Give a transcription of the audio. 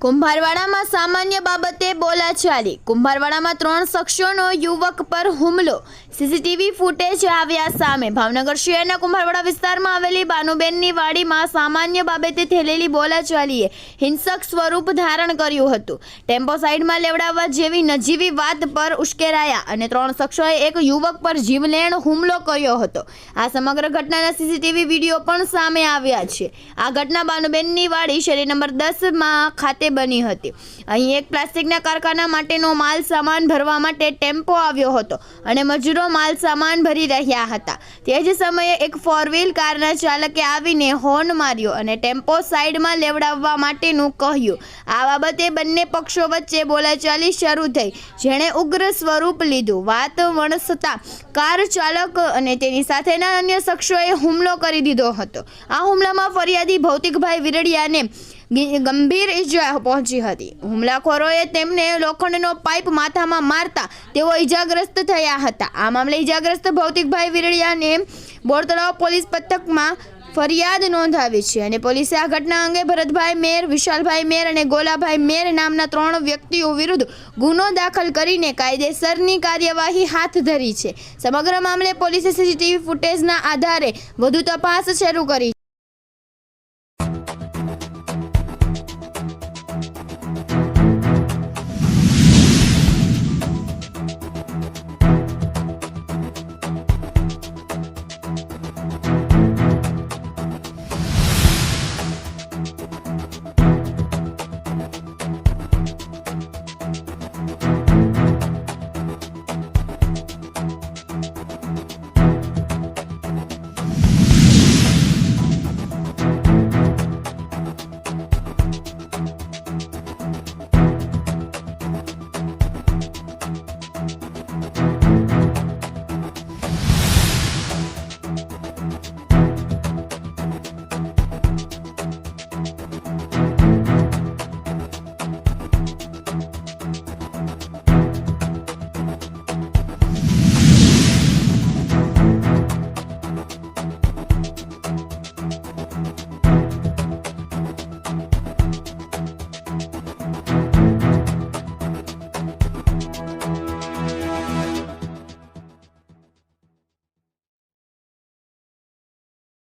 કુંભારવાડામાં સામાન્ય બાબતે બોલાચાલી. કુંભારવાડામાં ત્રણ શખ્સોનો યુવક પર હુમલો. સીસીટીવી ફૂટેજ આવ્યા સામે. ભાવનગર શહેરના કુંભારવાડા વિસ્તારમાં આવેલી બાનુબેનની વાડીમાં સામાન્ય બાબતે થયેલી બોલાચાલીએ હિંસક સ્વરૂપ ધારણ કર્યું હતું. ટેમ્પો સાઈડમાં લેવડાવવા જેવી નજીવી વાત પર ઉશ્કેરાયા અને ત્રણ શખ્સોએ એક યુવક પર જીવલેણ હુમલો કર્યો હતો. આ સમગ્ર ઘટનાના સીસીટીવી વીડિયો પણ સામે આવ્યા છે. આ ઘટના બાનુબેનની વાડી શેરી નંબર દસમાં ખાતે બની હતી. અહીં એક પ્લાસ્ટિકના કારખાના માટેનો માલ સામાન ભરવા માટે ટેમ્પો આવ્યો હતો અને મજૂરો માલ સામાન ભરી રહ્યા હતા. તે જ સમયે એક ફોર વ્હીલ કારના ચાલકે આવીને હોર્ન માર્યો અને ટેમ્પો સાઈડમાં લેવડાવવા માટેનું કહ્યું. આ બાબતે બંને પક્ષો વચ્ચે બોલાચાલી શરૂ થઈ. જેણે ઉગ્ર સ્વરૂપ લીધું. વાત વણસતા કાર ચાલક અને તેની સાથેના અન્ય શખ્સોએ હુમલો કરી દીધો હતો. આ હુમલામાં ફરિયાદી ભૌતિકભાઈ વિરડિયાને ગંભીર ઈજા પહોંચી હતી. હુમલાખોરોએ તેમને લોખંડનો પાઇપ માથામાં મારતા તેઓ ઈજાગ્રસ્ત થયા હતા. આ મામલે ઈજાગ્રસ્ત ભૌતિકભાઈ વિરડિયાને બોરતળાવ પોલીસ પથકમાં ફરિયાદ નોંધાવી છે અને પોલીસે આ ઘટના અંગે ભરતભાઈ મેર, વિશાલભાઈ મેર અને ગોલાભાઈ મેર નામના ત્રણ વ્યક્તિઓ વિરુદ્ધ ગુનો દાખલ કરીને કાયદેસરની કાર્યવાહી હાથ ધરી છે. સમગ્ર મામલે પોલીસે સીસીટીવી ફૂટેજના આધારે વધુ તપાસ શરૂ કરી